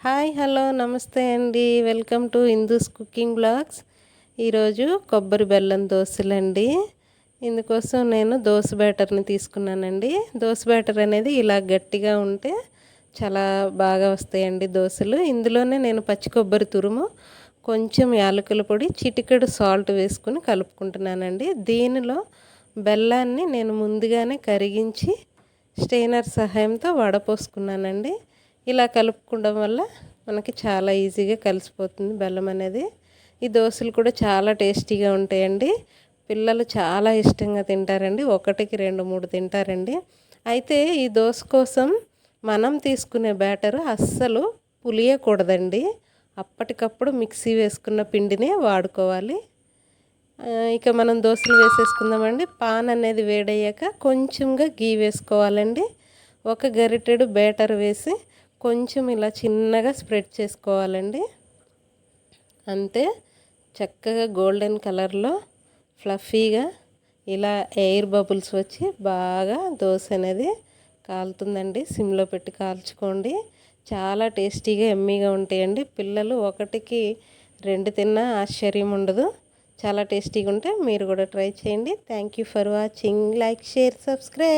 Hi hello నమస్తే అండి. Welcome to Hindu's cooking blogs. ఈరోజు కొబ్బరి బెల్లం దోశలండి. ఇందుకోసం నేను దోశ బ్యాటర్ని తీసుకున్నానండి. దోశ బ్యాటర్ అనేది ఇలా గట్టిగా ఉంటే చాలా బాగా వస్తాయండి దోశలు. ఇందులోనే నేను పచ్చి కొబ్బరి తురుము కొంచెం యాలకుల పొడి చిటికెడు సాల్ట్ వేసుకుని కలుపుకుంటున్నానండి. దీనిలో బెల్లాన్ని నేను ముందుగానే కరిగించి స్టెయినర్ సహాయంతో వడపోసుకున్నానండి. ఇలా కలుపుకోవడం వల్ల మనకి చాలా ఈజీగా కలిసిపోతుంది బెల్లం అనేది. ఈ దోశలు కూడా చాలా టేస్టీగా ఉంటాయండి. పిల్లలు చాలా ఇష్టంగా తింటారండి. ఒకటికి రెండు మూడు తింటారండి. అయితే ఈ దోశ కోసం మనం తీసుకునే బ్యాటరు అస్సలు పులియకూడదండి. అప్పటికప్పుడు మిక్సీ వేసుకున్న పిండినే వాడుకోవాలి. ఇక మనం దోశలు వేసేసుకుందామండి. పాన్ అనేది వేడయ్యాక కొంచెంగా గీ వేసుకోవాలండి. ఒక గరిటెడు బ్యాటర్ వేసి కొంచెం ఇలా చిన్నగా స్ప్రెడ్ చేసుకోవాలండి. అంతే చక్కగా గోల్డెన్ కలర్లో ఫ్లఫీగా ఇలా ఎయిర్ బబుల్స్ వచ్చి బాగా దోశ అనేది కాలుతుందండి. సిమ్లో పెట్టి కాల్చుకోండి. చాలా టేస్టీగా ఎమ్మీగా ఉంటాయండి. పిల్లలు ఒకటికి రెండు తిన్నా ఆశ్చర్యం ఉండదు. చాలా టేస్టీగా ఉంటే మీరు కూడా ట్రై చేయండి. Thank you for watching. Like share subscribe.